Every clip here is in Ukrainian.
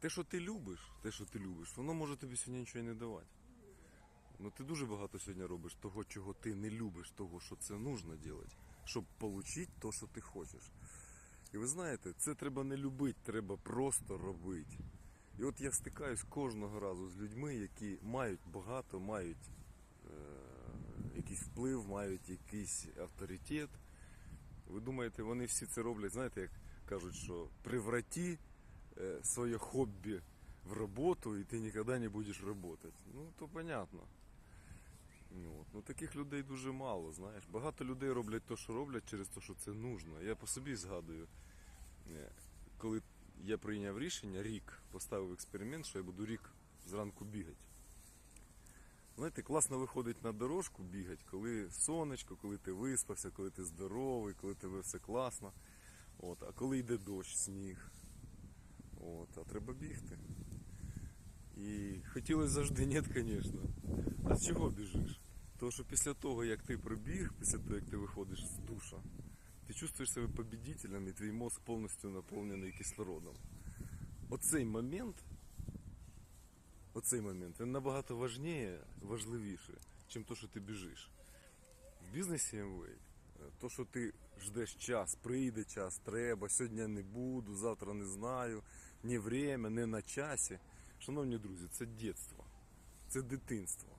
те, що ти любиш, те, що ти любиш, воно може тобі сьогодні нічого не давати. Ну ти дуже багато сьогодні робиш того, чого ти не любиш, того, що це нужно робити, щоб отримати те, що ти хочеш. І ви знаєте, це треба не любити, треба просто робити. І от я стикаюсь кожного разу з людьми, які мають багато, мають е, якийсь вплив, мають якийсь авторитет. Ви думаєте, вони всі це роблять, знаєте, як кажуть, що преврати е, своє хобі в роботу, і ти ніколи не будеш працювати. Ну, то понятно. Ну, от. ну таких людей дуже мало, знаєш. Багато людей роблять те, що роблять через те, що це нужно. Я по собі згадую, е, коли я прийняв рішення, рік поставив експеримент, що я буду рік зранку бігати. Знаєте, класно виходить на дорожку бігати, коли сонечко, коли ти виспався, коли ти здоровий, коли тебе все класно. От, а коли йде дощ, сніг. От, а треба бігти. І хотілося завжди, ні, звісно. А з чого біжиш? Тому що після того, як ти пробіг, після того, як ти виходиш з душа, ти чувствуєш себе победителем і твій мозк повністю наповнений кислородом. Оцей момент, оцей момент, він набагато важніше, важливіше, ніж то, що ти біжиш. В бізнесі MWay, то, що ти ждеш час, прийде час, треба, сьогодні не буду, завтра не знаю, ні время, не на часі. Шановні друзі, це дитинство, це дитинство.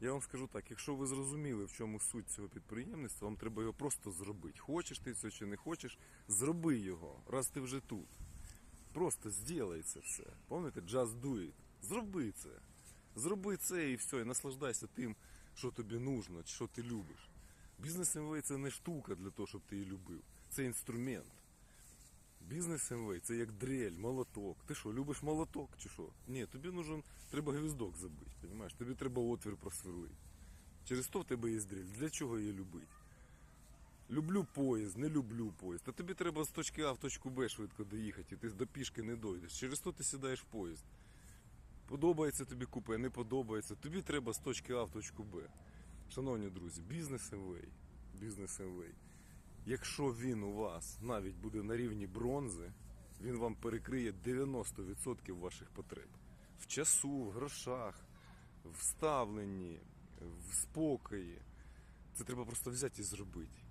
Я вам скажу так, якщо ви зрозуміли, в чому суть цього підприємництва, вам треба його просто зробити. Хочеш ти це чи не хочеш, зроби його, раз ти вже тут. Просто зробай це все. Пам'ятаєте, just do it. Зроби це. Зроби це і все, і наслаждайся тим, що тобі нужно, що ти любиш. Бізнес МВ це не штука для того, щоб ти її любив. Це інструмент. Бізнес МВ це як дрель, молоток. Ти що, любиш молоток чи що? Ні, тобі нужен, треба гвіздок забити, розумієш? Тобі треба отвір просверлити. Через то в тебе є дрель. Для чого її любити? Люблю поїзд, не люблю поїзд. Та тобі треба з точки А в точку Б швидко доїхати, і ти до пішки не дойдеш. Через то ти сідаєш в поїзд. Подобається тобі купе, не подобається. Тобі треба з точки А в точку Б. Шановні друзі, бізнес МВ, бізнес МВ. Якщо він у вас навіть буде на рівні бронзи, він вам перекриє 90% ваших потреб. В часу, в грошах, в ставленні, в спокої. Це треба просто взяти і зробити.